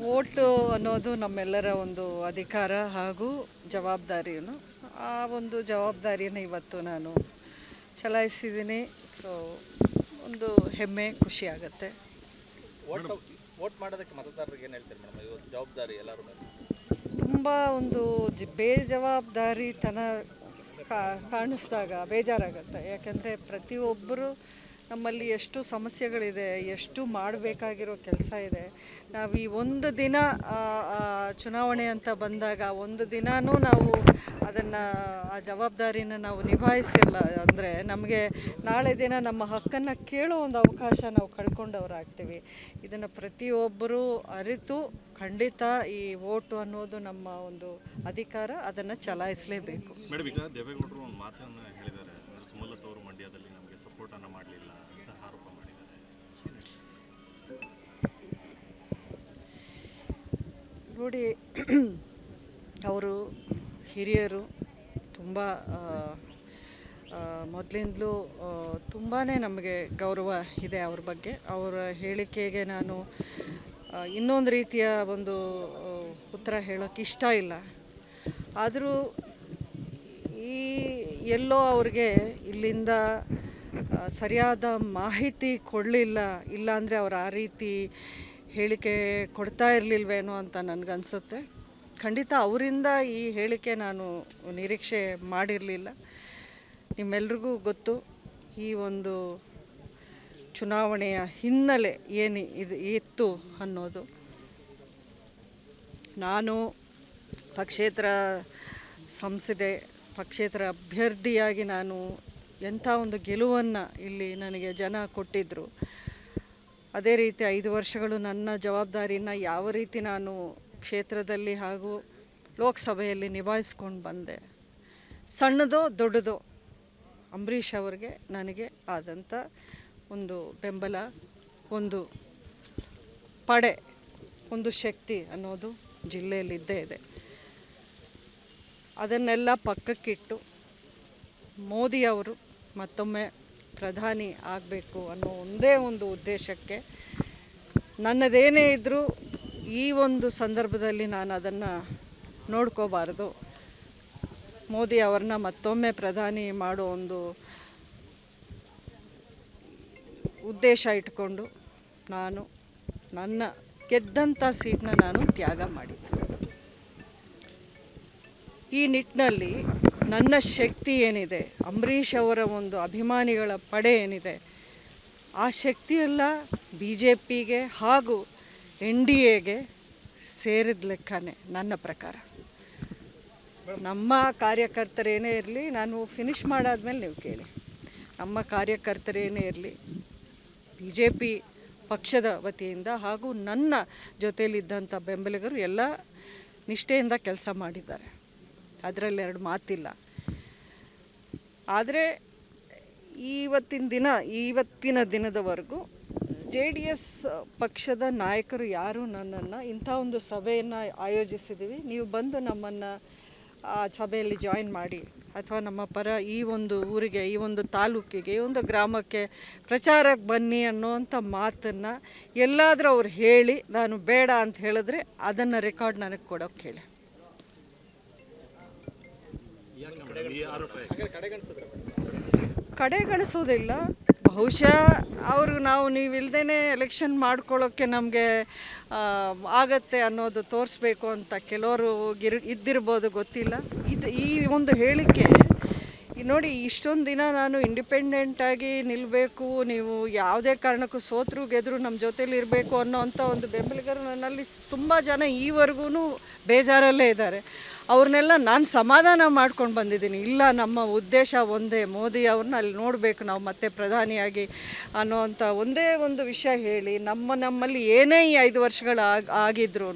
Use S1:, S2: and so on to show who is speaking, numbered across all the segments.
S1: Vote ಅನ್ನೋದು ನಮ್ಮೆಲ್ಲರ ಒಂದು ಅಧಿಕಾರ ಹಾಗೂ ಜವಾಬ್ದಾರಿಯನ್ನು ಆ ಒಂದು ಜವಾಬ್ದಾರಿಯನ್ನು ಇವತ್ತು ನಾನು ಚಲಾಯಿಸಿದ್ದೀನಿ. ಸೊ ಒಂದು ಹೆಮ್ಮೆ ಖುಷಿ ಆಗುತ್ತೆ.
S2: ವೋಟ್ ಮಾಡೋದಕ್ಕೆ ಮತದಾರರಿಗೆ ಏನು ಹೇಳ್ತೀರಿ ಮೇಡಮ್? ಇವತ್ತು ಜವಾಬ್ದಾರಿ ಎಲ್ಲರ
S1: ತುಂಬ ಒಂದು ಬೇಜವಾಬ್ದಾರಿತನ ಕಾ- ಕಾಣಿಸ್ದಾಗ ಬೇಜಾರಾಗುತ್ತೆ. ಯಾಕೆಂದರೆ ಪ್ರತಿಯೊಬ್ಬರು ನಮ್ಮಲ್ಲಿ ಎಷ್ಟು ಸಮಸ್ಯೆಗಳಿದೆ, ಎಷ್ಟು ಮಾಡಬೇಕಾಗಿರೋ ಕೆಲಸ ಇದೆ. ನಾವು ಈ ಒಂದು ದಿನ ಚುನಾವಣೆ ಅಂತ ಬಂದಾಗ ಒಂದು ದಿನಾನೂ ನಾವು ಅದನ್ನು, ಆ ಜವಾಬ್ದಾರಿನ ನಾವು ನಿಭಾಯಿಸಿಲ್ಲ ಅಂದರೆ ನಮಗೆ ನಾಳೆ ದಿನ ನಮ್ಮ ಹಕ್ಕನ್ನು ಕೇಳೋ ಒಂದು ಅವಕಾಶ ನಾವು ಕಳ್ಕೊಂಡವರಾಗ್ತೀವಿ. ಇದನ್ನು ಪ್ರತಿಯೊಬ್ಬರೂ ಅರಿತು ಖಂಡಿತ ಈ ವೋಟು ಅನ್ನೋದು ನಮ್ಮ ಒಂದು ಅಧಿಕಾರ, ಅದನ್ನು ಚಲಾಯಿಸಲೇಬೇಕು.
S3: ಮೇಡಮ್, ಈಗ ದೇವೇಗೌಡರು ಒಂದು ಮಾತನ್ನು ಹೇಳಿದ್ದಾರೆ. ಮಂಡ್ಯದಲ್ಲಿ ನಮಗೆ ಸಪೋರ್ಟನ್ನು ಅನ್ನ
S1: ನೋಡಿ ಅವರು ಹಿರಿಯರು ತುಂಬ ಮೊದಲಿಂದಲೂ ತುಂಬಾ ನಮಗೆ ಗೌರವ ಇದೆ ಅವ್ರ ಬಗ್ಗೆ. ಅವರ ಹೇಳಿಕೆಗೆ ನಾನು ಇನ್ನೊಂದು ರೀತಿಯ ಒಂದು ಉತ್ತರ ಹೇಳೋಕ್ಕೆ ಇಷ್ಟ ಇಲ್ಲ. ಆದರೂ ಈ ಎಲ್ಲೋ ಅವ್ರಿಗೆ ಇಲ್ಲಿಂದ ಸರಿಯಾದ ಮಾಹಿತಿ ಕೊಡಲಿಲ್ಲ, ಇಲ್ಲಾಂದರೆ ಅವ್ರು ಆ ರೀತಿ ಹೇಳಿಕೆ ಕೊಡ್ತಾ ಇರಲಿಲ್ವೇನೋ ಅಂತ ನನಗನ್ಸುತ್ತೆ. ಖಂಡಿತ ಅವರಿಂದ ಈ ಹೇಳಿಕೆ ನಾನು ನಿರೀಕ್ಷೆ ಮಾಡಿರಲಿಲ್ಲ. ನಿಮ್ಮೆಲ್ರಿಗೂ ಗೊತ್ತು, ಈ ಒಂದು ಚುನಾವಣೆಯ ಹಿನ್ನೆಲೆ ಏನು ಇದು ಇತ್ತು ಅನ್ನೋದು. ನಾನು ಪಕ್ಷೇತರ ಸಂಸದೆ, ಪಕ್ಷೇತರ ಅಭ್ಯರ್ಥಿಯಾಗಿ ನಾನು ಎಂಥ ಒಂದು ಗೆಲುವನ್ನು ಇಲ್ಲಿ ನನಗೆ ಜನ ಕೊಟ್ಟಿದ್ದರು ಅದೇ ರೀತಿ ಐದು ವರ್ಷಗಳು ನನ್ನ ಜವಾಬ್ದಾರಿನ ಯಾವ ರೀತಿ ನಾನು ಕ್ಷೇತ್ರದಲ್ಲಿ ಹಾಗೂ ಲೋಕಸಭೆಯಲ್ಲಿ ನಿಭಾಯಿಸ್ಕೊಂಡು ಬಂದೆ. ಸಣ್ಣದೋ ದೊಡ್ಡದೋ ಅಂಬರೀಷ್ ಅವರಿಗೆ ನನಗೆ ಆದಂಥ ಒಂದು ಬೆಂಬಲ, ಒಂದು ಪಡೆ, ಒಂದು ಶಕ್ತಿ ಅನ್ನೋದು ಜಿಲ್ಲೆಯಲ್ಲಿದ್ದೇ ಇದೆ. ಅದನ್ನೆಲ್ಲ ಪಕ್ಕಕ್ಕಿಟ್ಟು ಮೋದಿಯವರು ಮತ್ತೊಮ್ಮೆ ಪ್ರಧಾನಿ ಆಗಬೇಕು ಅನ್ನೋ ಒಂದೇ ಒಂದು ಉದ್ದೇಶಕ್ಕೆ ನನ್ನದೇನೇ ಇದ್ದರೂ ಈ ಒಂದು ಸಂದರ್ಭದಲ್ಲಿ ನಾನು ಅದನ್ನು ನೋಡ್ಕೋಬಾರ್ದು. ಮೋದಿ ಅವ್ರನ್ನ ಮತ್ತೊಮ್ಮೆ ಪ್ರಧಾನಿ ಮಾಡೋ ಒಂದು ಉದ್ದೇಶ ಇಟ್ಕೊಂಡು ನಾನು ನನ್ನ ಗೆದ್ದಂಥ ಸೀಟನ್ನ ನಾನು ತ್ಯಾಗ ಮಾಡಿದ್ದು. ಈ ನಿಟ್ಟಿನಲ್ಲಿ ನನ್ನ ಶಕ್ತಿ ಏನಿದೆ? ಅಂಬರೀಷ್ ಅವರ ಒಂದು ಅಭಿಮಾನಿಗಳ ಪಡೆ ಏನಿದೆ? ಆ ಶಕ್ತಿಯೆಲ್ಲ ಬಿ ಜೆ ಪಿಗೆ ಹಾಗೂ ಎನ್ ಡಿ ಎಗೆ ಸೇರಿದ ಲೆಕ್ಕನೇ ನನ್ನ ಪ್ರಕಾರ. ನಮ್ಮ ಕಾರ್ಯಕರ್ತರೇನೇ ಇರಲಿ, ನಾನು ಫಿನಿಷ್ ಮಾಡಾದ್ಮೇಲೆ ನೀವು ಕೇಳಿ. ನಮ್ಮ ಕಾರ್ಯಕರ್ತರೇನೇ ಇರಲಿ ಬಿ ಜೆ ಪಿ ಪಕ್ಷದ ವತಿಯಿಂದ ಹಾಗೂ ನನ್ನ ಜೊತೆಯಲ್ಲಿದ್ದಂಥ ಬೆಂಬಲಿಗರು ಎಲ್ಲ ನಿಷ್ಠೆಯಿಂದ ಕೆಲಸ ಮಾಡಿದ್ದಾರೆ. ಅದರಲ್ಲಿ ಎರಡು ಮಾತಿಲ್ಲ. ಆದರೆ ಇವತ್ತಿನ ದಿನ, ಇವತ್ತಿನ ದಿನದವರೆಗೂ ಜೆ ಡಿ ಎಸ್ ಪಕ್ಷದ ನಾಯಕರು ಯಾರು ನನ್ನನ್ನು ಇಂಥ ಒಂದು ಸಭೆಯನ್ನು ಆಯೋಜಿಸಿದ್ದೀವಿ. ನೀವು ಬಂದು ನಮ್ಮನ್ನು ಆ ಸಭೆಯಲ್ಲಿ ಜಾಯಿನ್ ಮಾಡಿ, ಅಥವಾ ನಮ್ಮ ಪರ ಈ ಒಂದು ಊರಿಗೆ, ಈ ಒಂದು ತಾಲೂಕಿಗೆ, ಈ ಒಂದು ಗ್ರಾಮಕ್ಕೆ ಪ್ರಚಾರಕ್ಕೆ ಬನ್ನಿ ಅನ್ನೋವಂಥ ಮಾತನ್ನು ಎಲ್ಲಾದರೂ ಅವ್ರು ಹೇಳಿ, ನಾನು ಬೇಡ ಅಂತ ಹೇಳಿದ್ರೆ ಅದನ್ನು ರೆಕಾರ್ಡ್ ನನಗೆ ಕೊಡೋಕ್ಕೆ ಹೇಳಿ. ಕಡೆಗಣಿಸೋದಿಲ್ಲ. ಬಹುಶಃ ಅವರು ನಾವು ನೀವು ಇಲ್ದೇ ಎಲೆಕ್ಷನ್ ಮಾಡ್ಕೊಳ್ಳೋಕ್ಕೆ ನಮಗೆ ಆಗತ್ತೆ ಅನ್ನೋದು ತೋರಿಸ್ಬೇಕು ಅಂತ ಕೆಲವರು ಇದ್ದಿರ್ಬೋದು, ಗೊತ್ತಿಲ್ಲ. ಇದು ಈ ಒಂದು ಹೇಳಿಕೆ ನೋಡಿ, ಇಷ್ಟೊಂದು ದಿನ ನಾನು ಇಂಡಿಪೆಂಡೆಂಟಾಗಿ ನಿಲ್ಲಬೇಕು ನೀವು ಯಾವುದೇ ಕಾರಣಕ್ಕೂ ಸೋತರು, ಗೆದ್ರು ನಮ್ಮ ಜೊತೇಲಿ ಇರಬೇಕು ಅನ್ನೋ ಅಂಥ ಒಂದು ಬೆಂಬಲಿಗರು ನನ್ನಲ್ಲಿ ತುಂಬ ಜನ ಈವರೆಗೂ ಬೇಜಾರಲ್ಲೇ ಇದ್ದಾರೆ. ಅವ್ರನ್ನೆಲ್ಲ ನಾನು ಸಮಾಧಾನ ಮಾಡ್ಕೊಂಡು ಬಂದಿದ್ದೀನಿ. ಇಲ್ಲ, ನಮ್ಮ ಉದ್ದೇಶ ಒಂದೇ, ಮೋದಿ ಅವ್ರನ್ನ ಅಲ್ಲಿ ನೋಡಬೇಕು, ನಾವು ಮತ್ತೆ ಪ್ರಧಾನಿಯಾಗಿ ಅನ್ನೋವಂಥ ಒಂದೇ ಒಂದು ವಿಷಯ ಹೇಳಿ, ನಮ್ಮ ನಮ್ಮಲ್ಲಿ ಏನೇ ಈ ಐದು ವರ್ಷಗಳು ಆಗ ಆಗಿದ್ರೂ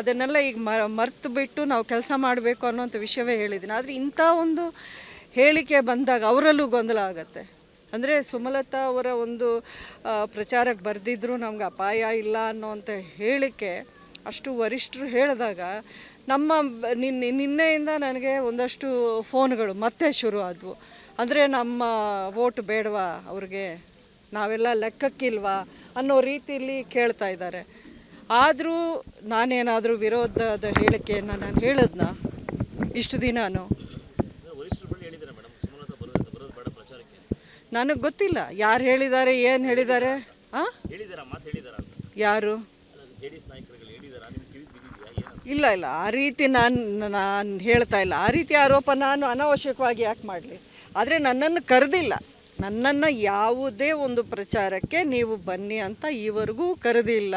S1: ಅದನ್ನೆಲ್ಲ ಈಗ ಮರ್ತು ಬಿಟ್ಟು ನಾವು ಕೆಲಸ ಮಾಡಬೇಕು ಅನ್ನೋಂಥ ವಿಷಯವೇ ಹೇಳಿದ್ದೀನಿ. ಆದರೆ ಇಂಥ ಒಂದು ಹೇಳಿಕೆ ಬಂದಾಗ ಅವರಲ್ಲೂ ಗೊಂದಲ ಆಗುತ್ತೆ. ಅಂದರೆ ಸುಮಲತಾ ಅವರ ಒಂದು ಪ್ರಚಾರಕ್ಕೆ ಬರೆದಿದ್ರು ನಮ್ಗೆ ಅಪಾಯ ಇಲ್ಲ ಅನ್ನೋವಂಥ ಹೇಳಿಕೆ ಅಷ್ಟು ವರಿಷ್ಠರು ಹೇಳಿದಾಗ ನಮ್ಮ ನಿನ್ನೆ ನಿನ್ನೆಯಿಂದ ನನಗೆ ಒಂದಷ್ಟು ಫೋನ್ಗಳು ಮತ್ತೆ ಶುರು ಆದವು. ಅಂದರೆ ನಮ್ಮ ವೋಟ್ ಬೇಡವಾ ಅವ್ರಿಗೆ? ನಾವೆಲ್ಲ ಲೆಕ್ಕಕ್ಕಿಲ್ವಾ ಅನ್ನೋ ರೀತಿಯಲ್ಲಿ ಕೇಳ್ತಾ ಇದ್ದಾರೆ. ಆದರೂ ನಾನೇನಾದರೂ ವಿರೋಧದ ಹೇಳಿಕೆಯನ್ನು ನಾನು ಹೇಳಿದ್ನ? ಇಷ್ಟು ದಿನಾನು? ನನಗೆ ಗೊತ್ತಿಲ್ಲ. ಯಾರು ಹೇಳಿದ್ದಾರೆ ಏನು ಹೇಳಿದ್ದಾರೆ ಹಾಂ ಯಾರು? ಇಲ್ಲ ಇಲ್ಲ. ಆ ರೀತಿ ನಾನು ನಾನು ಹೇಳ್ತಾ ಇಲ್ಲ. ಆ ರೀತಿ ಆರೋಪ ನಾನು ಅನಾವಶ್ಯಕವಾಗಿ ಯಾಕೆ ಮಾಡಲಿ? ಆದರೆ ನನ್ನನ್ನು ಕರೆದಿಲ್ಲ. ನನ್ನನ್ನು ಯಾವುದೇ ಒಂದು ಪ್ರಚಾರಕ್ಕೆ ನೀವು ಬನ್ನಿ ಅಂತ ಈವರೆಗೂ ಕರೆದಿಲ್ಲ.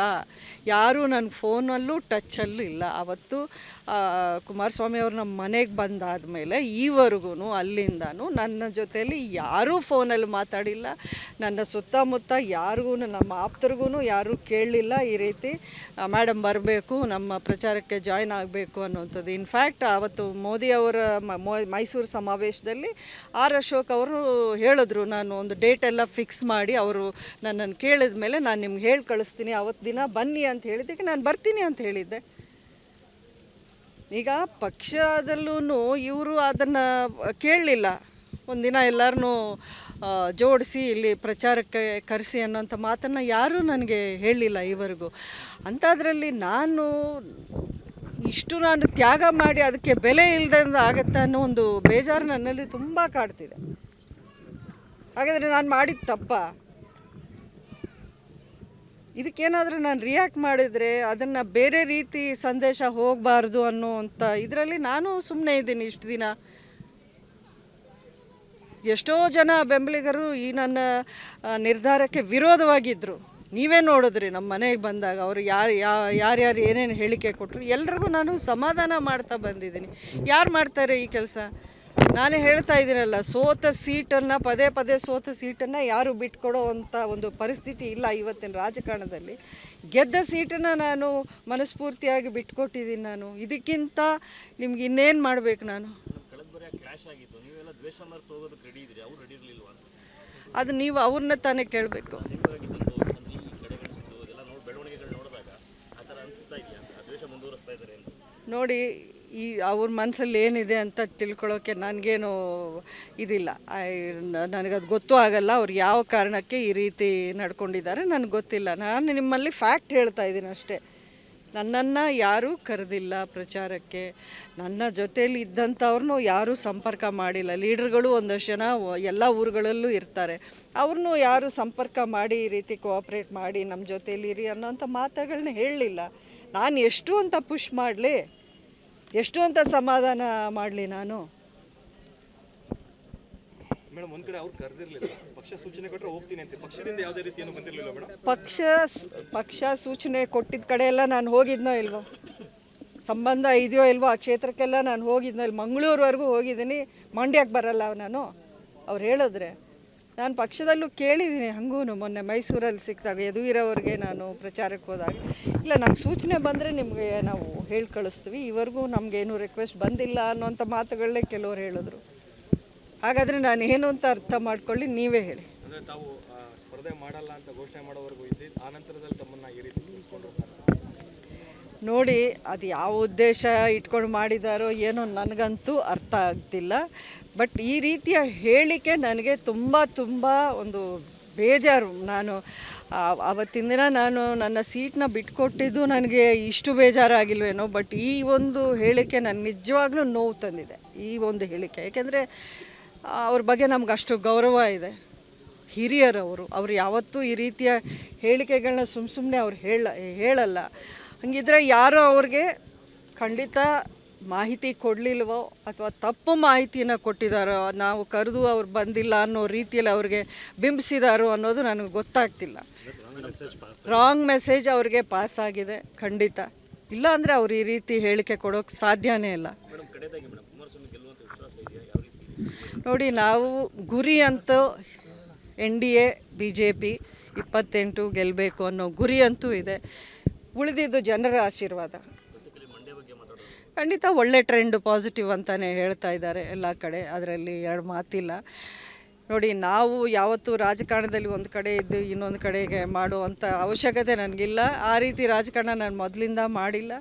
S1: ಯಾರೂ ನನ್ನ ಫೋನಲ್ಲೂ ಟಚ್ಚಲ್ಲೂ ಇಲ್ಲ. ಅವತ್ತು ಆ, ಕುಮಾರಸ್ವಾಮಿ ಅವ್ರು ನಮ್ಮ ಮನೆಗೆ ಬಂದಾದ ಮೇಲೆ ಈವರೆಗೂ ಅಲ್ಲಿಂದನೂ ನನ್ನ ಜೊತೆಯಲ್ಲಿ ಯಾರೂ ಫೋನಲ್ಲಿ ಮಾತಾಡಿಲ್ಲ. ನನ್ನ ಸುತ್ತಮುತ್ತ ಯಾರಿಗೂ ನಮ್ಮ ಆಪ್ತರಿಗೂ ಯಾರೂ ಕೇಳಲಿಲ್ಲ ಈ ರೀತಿ ಮೇಡಮ್ ಬರಬೇಕು ನಮ್ಮ ಪ್ರಚಾರಕ್ಕೆ ಜಾಯ್ನ್ ಆಗಬೇಕು ಅನ್ನುವಂಥದ್ದು. ಇನ್ಫ್ಯಾಕ್ಟ್ ಅವತ್ತು ಮೋದಿ ಅವರ ಮ- ಮೊ- ಮೈಸೂರು ಸಮಾವೇಶದಲ್ಲಿ ಆರ್ ಅಶೋಕ್ ಅವರು ಹೇಳಿದ್ರು ನಾನು ಒಂದು ಡೇಟ್ ಎಲ್ಲ ಫಿಕ್ಸ್ ಮಾಡಿ ಅವರು ನನ್ನನ್ನು ಕೇಳಿದ ಮೇಲೆ ನಾನು ನಿಮ್ಗೆ ಹೇಳಿ ಕಳಿಸ್ತೀನಿ. ಅವತ್ತು ದಿನ ಬನ್ನಿ ಅಂತ ಹೇಳಿದ್ದಕ್ಕೆ ನಾನು ಬರ್ತೀನಿ ಅಂತ ಹೇಳಿದ್ದೆ. ಈಗ ಪಕ್ಷದಲ್ಲೂ ಇವರು ಅದನ್ನು ಕೇಳಲಿಲ್ಲ. ಒಂದಿನ ಎಲ್ಲರನ್ನೂ ಜೋಡಿಸಿ ಇಲ್ಲಿ ಪ್ರಚಾರಕ್ಕೆ ಕರೆಸಿ ಅನ್ನೋಂಥ ಮಾತನ್ನು ಯಾರೂ ನನಗೆ ಹೇಳಲಿಲ್ಲ ಈವರೆಗೂ. ಅಂಥದ್ರಲ್ಲಿ ನಾನು ಇಷ್ಟು ನಾನು ತ್ಯಾಗ ಮಾಡಿ ಅದಕ್ಕೆ ಬೆಲೆ ಇಲ್ಲದಂದು ಆಗತ್ತೆ ಅನ್ನೋ ಒಂದು ಬೇಜಾರು ನನ್ನಲ್ಲಿ ತುಂಬ ಕಾಡ್ತಿದೆ. ಹಾಗಾದರೆ ನಾನು ಮಾಡಿದ ತಪ್ಪ? ಇದಕ್ಕೇನಾದರೂ ನಾನು ರಿಯಾಕ್ಟ್ ಮಾಡಿದರೆ ಅದನ್ನು ಬೇರೆ ರೀತಿ ಸಂದೇಶ ಹೋಗಬಾರ್ದು ಅನ್ನೋವಂಥ ಇದರಲ್ಲಿ ನಾನು ಸುಮ್ಮನೆ ಇದ್ದೀನಿ ಇಷ್ಟು ದಿನ. ಎಷ್ಟೋ ಜನ ಬೆಂಬಲಿಗರು ಈ ನನ್ನ ನಿರ್ಧಾರಕ್ಕೆ ವಿರೋಧವಾಗಿದ್ದರು ನೀವೇ ನೋಡಿದ್ರಿ ನಮ್ಮ ಮನೆಗೆ ಬಂದಾಗ ಅವರು ಯಾರು ಯಾರ್ಯಾರು ಏನೇನು ಹೇಳಿಕೆ ಕೊಟ್ಟರು ಎಲ್ರಿಗೂ ನಾನು ಸಮಾಧಾನ ಮಾಡ್ತಾ ಬಂದಿದ್ದೀನಿ. ಯಾರು ಮಾಡ್ತಾರೆ ಈ ಕೆಲಸ? ನಾನೇ ಹೇಳ್ತಾ ಇದ್ದೀನಲ್ಲ ಸೋತ ಸೀಟನ್ನು ಪದೇ ಪದೇ ಸೋತ ಸೀಟನ್ನು ಯಾರು ಬಿಟ್ಕೊಡೋ ಅಂಥ ಒಂದು ಪರಿಸ್ಥಿತಿ ಇಲ್ಲ ಇವತ್ತಿನ ರಾಜಕಾರಣದಲ್ಲಿ. ಗೆದ್ದ ಸೀಟನ್ನು ನಾನು ಮನಸ್ಫೂರ್ತಿಯಾಗಿ ಬಿಟ್ಕೊಟ್ಟಿದ್ದೀನಿ ನಾನು. ಇದಕ್ಕಿಂತ ನಿಮ್ಗೆ ಇನ್ನೇನು ಮಾಡಬೇಕು ನಾನು? ಅದು ನೀವು ಅವ್ರನ್ನ ತಾನೇ ಕೇಳಬೇಕು. ನೋಡಿ ಈ ಅವ್ರ ಮನಸ್ಸಲ್ಲಿ ಏನಿದೆ ಅಂತ ತಿಳ್ಕೊಳ್ಳೋಕೆ ನನಗೇನು ಇದಿಲ್ಲ. ನನಗದು ಗೊತ್ತೂ ಆಗಲ್ಲ ಅವ್ರು ಯಾವ ಕಾರಣಕ್ಕೆ ಈ ರೀತಿ ನಡ್ಕೊಂಡಿದ್ದಾರೆ, ನನಗೆ ಗೊತ್ತಿಲ್ಲ. ನಾನು ನಿಮ್ಮಲ್ಲಿ ಫ್ಯಾಕ್ಟ್ ಹೇಳ್ತಾ ಇದ್ದೀನಿ ಅಷ್ಟೇ. ನನ್ನನ್ನು ಯಾರೂ ಕರೆದಿಲ್ಲ ಪ್ರಚಾರಕ್ಕೆ. ನನ್ನ ಜೊತೇಲಿ ಇದ್ದಂಥವ್ರನ್ನೂ ಯಾರೂ ಸಂಪರ್ಕ ಮಾಡಿಲ್ಲ. ಲೀಡರ್ಗಳು ಒಂದಷ್ಟು ಜನ ಎಲ್ಲ ಊರುಗಳಲ್ಲೂ ಇರ್ತಾರೆ. ಅವ್ರನ್ನೂ ಯಾರೂ ಸಂಪರ್ಕ ಮಾಡಿ ಈ ರೀತಿ ಕೋಆಪ್ರೇಟ್ ಮಾಡಿ ನಮ್ಮ ಜೊತೇಲಿ ಇರಿ ಅನ್ನೋಂಥ ಮಾತುಗಳನ್ನ ಹೇಳಲಿಲ್ಲ. ನಾನು ಎಷ್ಟು ಅಂತ ಪುಷ್ ಮಾಡಲಿ? ಎಷ್ಟು ಅಂತ ಸಮಾಧಾನ ಮಾಡಲಿ ನಾನು?
S4: ಮೇಡಮ್ ಒಂದ್ ಕಡೆ ಅವ್ರು ಕರೆದಿರ್ಲಿಲ್ಲ. ಪಕ್ಷ ಸೂಚನೆ ಕೊಟ್ಟರೆ ಹೋಗ್ತೀನಿ ಅಂತ. ಪಕ್ಷದಿಂದ ಯಾವುದೇ ರೀತಿ ಏನು ಬಂದಿರಲಿಲ್ಲ ಮೇಡಮ್
S1: ಪಕ್ಷ ಪಕ್ಷ ಸೂಚನೆ ಕೊಟ್ಟಿದ್ದ ಕಡೆ ಎಲ್ಲ ನಾನು ಹೋಗಿದ್ನೋ ಇಲ್ವೋ? ಸಂಬಂಧ ಇದೆಯೋ ಇಲ್ವೋ? ಆ ಕ್ಷೇತ್ರಕ್ಕೆಲ್ಲ ನಾನು ಹೋಗಿದ್ನೋ ಇಲ್ಲಿ ಮಂಗಳೂರುವರೆಗೂ ಹೋಗಿದ್ದೀನಿ. ಮಂಡ್ಯಕ್ಕೆ ಬರಲ್ಲ ನಾನು. ಅವ್ರು ಹೇಳಿದ್ರೆ. ನಾನು ಪಕ್ಷದಲ್ಲೂ ಕೇಳಿದ್ದೀನಿ ಹಂಗೂ ಮೊನ್ನೆ ಮೈಸೂರಲ್ಲಿ ಸಿಕ್ಕಿದಾಗ ಯದುವೀರವ್ರಿಗೆ ನಾನು ಪ್ರಚಾರಕ್ಕೆ ಹೋದಾಗ. ಇಲ್ಲ ನಮ್ಗೆ ಸೂಚನೆ ಬಂದರೆ ನಿಮಗೆ ನಾವು ಹೇಳಿ ಕಳಿಸ್ತೀವಿ ಇವರೆಗೂ ನಮಗೇನು ರಿಕ್ವೆಸ್ಟ್ ಬಂದಿಲ್ಲ ಅನ್ನೋಂಥ ಮಾತುಗಳನ್ನೇ ಕೆಲವರು ಹೇಳಿದ್ರು. ಹಾಗಾದರೆ ನಾನು ಏನು ಅಂತ ಅರ್ಥ ಮಾಡ್ಕೊಳ್ಳಿ ನೀವೇ ಹೇಳಿ.
S4: ತಾವು ಸ್ಪರ್ಧೆ ಮಾಡಲ್ಲ ಅಂತ ಘೋಷಣೆ ಮಾಡೋವರೆಗೂ ಇದ್ದಿ ಆ ನಂತರದಲ್ಲಿ ತಮ್ಮನ್ನ ಈ ರೀತಿ ನಿಲ್ಲಿಸ್ಕೊಂಡ್ರು ಅಂತ ಅನ್ಸುತ್ತೆ.
S1: ನೋಡಿ ಅದು ಯಾವ ಉದ್ದೇಶ ಇಟ್ಕೊಂಡು ಮಾಡಿದಾರೋ ಏನೋ ನನಗಂತೂ ಅರ್ಥ ಆಗ್ತಿಲ್ಲ. ಬಟ್ ಈ ರೀತಿಯ ಹೇಳಿಕೆ ನನಗೆ ತುಂಬ ತುಂಬ ಒಂದು ಬೇಜಾರು. ನಾನು ಆವತ್ತಿನ ದಿನ ನಾನು ನನ್ನ ಸೀಟ್ನ ಬಿಟ್ಕೊಟ್ಟಿದ್ದು ನನಗೆ ಇಷ್ಟು ಬೇಜಾರಾಗಿಲ್ವೇನೋ ಬಟ್ ಈ ಒಂದು ಹೇಳಿಕೆ ನನಗೆ ನಿಜವಾಗ್ಲೂ ನೋವು ತಂದಿದೆ. ಈ ಒಂದು ಹೇಳಿಕೆ. ಯಾಕೆಂದರೆ ಅವ್ರ ಬಗ್ಗೆ ನಮ್ಗೆ ಅಷ್ಟು ಗೌರವ ಇದೆ. ಹಿರಿಯರವರು, ಅವ್ರು ಯಾವತ್ತೂ ಈ ರೀತಿಯ ಹೇಳಿಕೆಗಳನ್ನ ಸುಮ್ಮ ಸುಮ್ಮನೆ ಅವ್ರು ಹೇಳ, ಹೇಳಲ್ಲ. ಹಂಗಿದ್ರೆ ಯಾರೋ ಅವ್ರಿಗೆ ಖಂಡಿತ ಮಾಹಿತಿ ಕೊಡಲಿಲ್ವೋ ಅಥವಾ ತಪ್ಪು ಮಾಹಿತಿನ ಕೊಟ್ಟಿದ್ದಾರೋ, ನಾವು ಕರೆದು ಅವ್ರು ಬಂದಿಲ್ಲ ಅನ್ನೋ ರೀತಿಯಲ್ಲಿ ಅವ್ರಿಗೆ ಬಿಂಬಿಸಿದಾರೋ ಅನ್ನೋದು ನನಗೆ ಗೊತ್ತಾಗ್ತಿಲ್ಲ. ರಾಂಗ್ ಮೆಸೇಜ್ ಅವ್ರಿಗೆ ಪಾಸ್ ಆಗಿದೆ, ಖಂಡಿತ. ಇಲ್ಲ ಅಂದರೆ ಅವ್ರು ಈ ರೀತಿ ಹೇಳಿಕೆ ಕೊಡೋಕ್ಕೆ ಸಾಧ್ಯನೇ ಇಲ್ಲ. ನೋಡಿ, ನಾವು ಗುರಿ ಅಂತೂ N D A, B J P, ಇಪ್ಪತ್ತೆಂಟು ಗೆಲ್ಲಬೇಕು ಅನ್ನೋ ಗುರಿ ಅಂತೂ ಇದೆ. ಉಳಿದಿದ್ದು ಜನರ ಆಶೀರ್ವಾದ. ಖಂಡಿತ ಒಳ್ಳೆ ಟ್ರೆಂಡ್ ಪಾಸಿಟಿವ್ ಅಂತಲೇ ಹೇಳ್ತಾ ಇದ್ದಾರೆ ಎಲ್ಲ ಕಡೆ, ಅದರಲ್ಲಿ ಎರಡು ಮಾತಿಲ್ಲ. ನೋಡಿ, ನಾವು ಯಾವತ್ತೂ ರಾಜಕಾರಣದಲ್ಲಿ ಒಂದು ಕಡೆ ಇದ್ದು ಇನ್ನೊಂದು ಕಡೆಗೆ ಮಾಡುವಂಥ ಅವಶ್ಯಕತೆ ನನಗಿಲ್ಲ. ಆ ರೀತಿ ರಾಜಕಾರಣ ನಾನು ಮೊದಲಿಂದ ಮಾಡಿಲ್ಲ.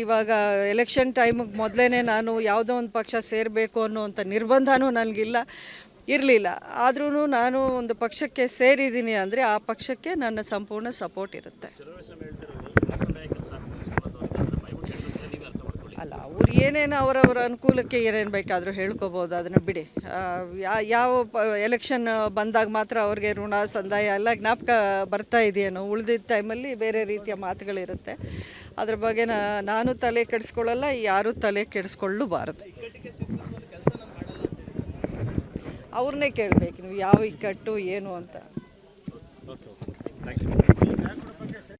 S1: ಇವಾಗ ಎಲೆಕ್ಷನ್ ಟೈಮಿಗೆ ಮೊದಲೇ ನಾನು ಯಾವುದೋ ಒಂದು ಪಕ್ಷ ಸೇರಬೇಕು ಅನ್ನುವಂಥ ನಿರ್ಬಂಧನೂ ನನಗಿಲ್ಲ. ಇರಲಿಲ್ಲ. ಆದ್ರೂ ನಾನು ಒಂದು ಪಕ್ಷಕ್ಕೆ ಸೇರಿದ್ದೀನಿ ಅಂದರೆ ಆ ಪಕ್ಷಕ್ಕೆ ನನ್ನ ಸಂಪೂರ್ಣ ಸಪೋರ್ಟ್ ಇರುತ್ತೆ. ಏನೇನು ಅವರವರ ಅನುಕೂಲಕ್ಕೆ ಏನೇನು ಬೇಕಾದರೂ ಹೇಳ್ಕೊಬೋದು ಅದನ್ನು ಬಿಡಿ. ಯಾವ ಎಲೆಕ್ಷನ್ ಬಂದಾಗ ಮಾತ್ರ ಅವ್ರಿಗೆ ಋಣ, ಸಂದಾಯ ಎಲ್ಲ ಜ್ಞಾಪಕ ಬರ್ತಾ ಇದೆಯೇನೋ. ಉಳಿದಿದ್ದ ಟೈಮಲ್ಲಿ ಬೇರೆ ರೀತಿಯ ಮಾತುಗಳಿರುತ್ತೆ. ಅದ್ರ ಬಗ್ಗೆ ನಾನು ತಲೆ ಕೆಡಿಸ್ಕೊಳ್ಳಲ್ಲ, ಯಾರೂ ತಲೆ ಕೆಡಿಸ್ಕೊಳ್ಳಬಾರದು. ಅವ್ರನ್ನೇ ಕೇಳಬೇಕು ನೀವು ಯಾವ ಇಕ್ಕಟ್ಟು ಏನು ಅಂತ.